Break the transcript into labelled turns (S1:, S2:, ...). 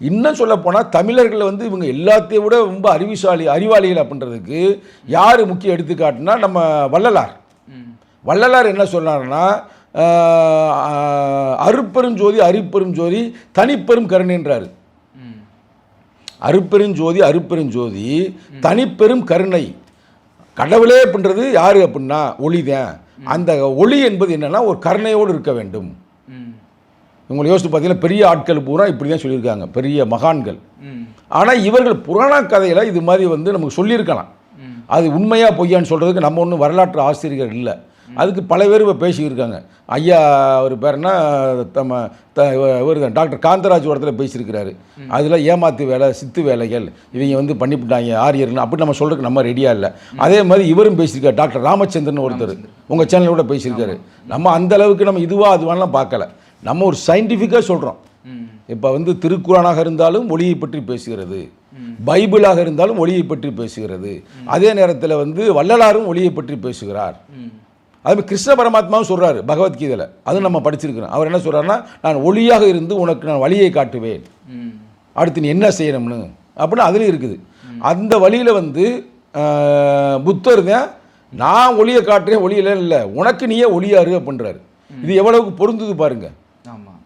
S1: இன்னும் சொல்ல போனால் தமிழர்கள் வந்து இவங்க எல்லாத்தையும் விட ரொம்ப அறிவிசாலி அறிவாளிகள் அப்படின்றதுக்கு யார் முக்கிய எடுத்துக்காட்டுனா நம்ம வள்ளலார். வள்ளலார் என்ன சொன்னார்னா ஆஹ், அருட்பெரும் ஜோதி அரிப்பெரும் ஜோதி தனிப்பெரும் கருணைன்றாரு.
S2: ம்.
S1: அருட்பெரும் ஜோதி அருட்பெரும் ஜோதி தனிப்பெரும் கருணை. கடவுளே அப்படின்றது யாரு அப்படின்னா ஒளிதான். அந்த ஒளி என்பது என்னன்னா ஒரு கருணையோடு இருக்க வேண்டும்.
S2: ம்
S1: உங்களை யோசித்து பார்த்தீங்கன்னா பெரிய ஆட்கள் பூரா இப்படி தான் சொல்லியிருக்காங்க. பெரிய மகான்கள். ஆனால் இவர்கள் புராண கதையில் இது மாதிரி வந்து நமக்கு சொல்லியிருக்கலாம். அது உண்மையா பொய்யான்னு சொல்கிறதுக்கு நம்ம ஒன்றும் வரலாற்று ஆசிரியர்கள் இல்லை. அதுக்கு பல பேர் இப்போ பேசியிருக்காங்க. ஐயா ஒரு பேர்னா தம்ம த இவர் தான் டாக்டர் காந்தராஜ் இடத்துல பேசியிருக்கிறாரு. அதில் ஏமாத்து வேலை சித்து வேலைகள் இவங்க வந்து பண்ணிவிட்டாங்க ஆரியர்னு அப்படி நம்ம சொல்கிறதுக்கு நம்ம ரெடியாக இல்லை. அதே மாதிரி இவரும் பேசியிருக்காரு டாக்டர் ராமச்சந்திரன் ஒருத்தர். உங்கள் சேனலில் கூட பேசியிருக்காரு. நம்ம அந்த அளவுக்கு நம்ம இதுவா அதுவான்லாம் பார்க்கல. நம்ம ஒரு சயின்டிஃபிக்காக சொல்கிறோம் இப்போ வந்து திருக்குறானாக இருந்தாலும் ஒளியை பற்றி பேசுகிறது. பைபிளாக இருந்தாலும் ஒளியை பற்றி பேசுகிறது. அதே நேரத்தில் வந்து வள்ளலாரும் ஒளியை பற்றி பேசுகிறார். அதுமாதிரி கிருஷ்ண பரமாத்மாவும் சொல்றாரு பகவத்கீதையில். அதுவும் நம்ம படிச்சிருக்கிறோம். அவர் என்ன சொல்றாருன்னா நான் ஒளியாக இருந்து உனக்கு நான் வழியை காட்டுவேன். அடுத்து நீ என்ன செய்யணும்னு? அப்படின்னு அதுலேயும் இருக்குது. அந்த வழியில் வந்து புத்தர் தான் நான் ஒளியை காட்டுறேன் ஒளியில இல்லை. உனக்கு நீயே ஒளியாரு அப்படின்றாரு. இது எவ்வளவுக்கு பொருந்துது 那
S2: 么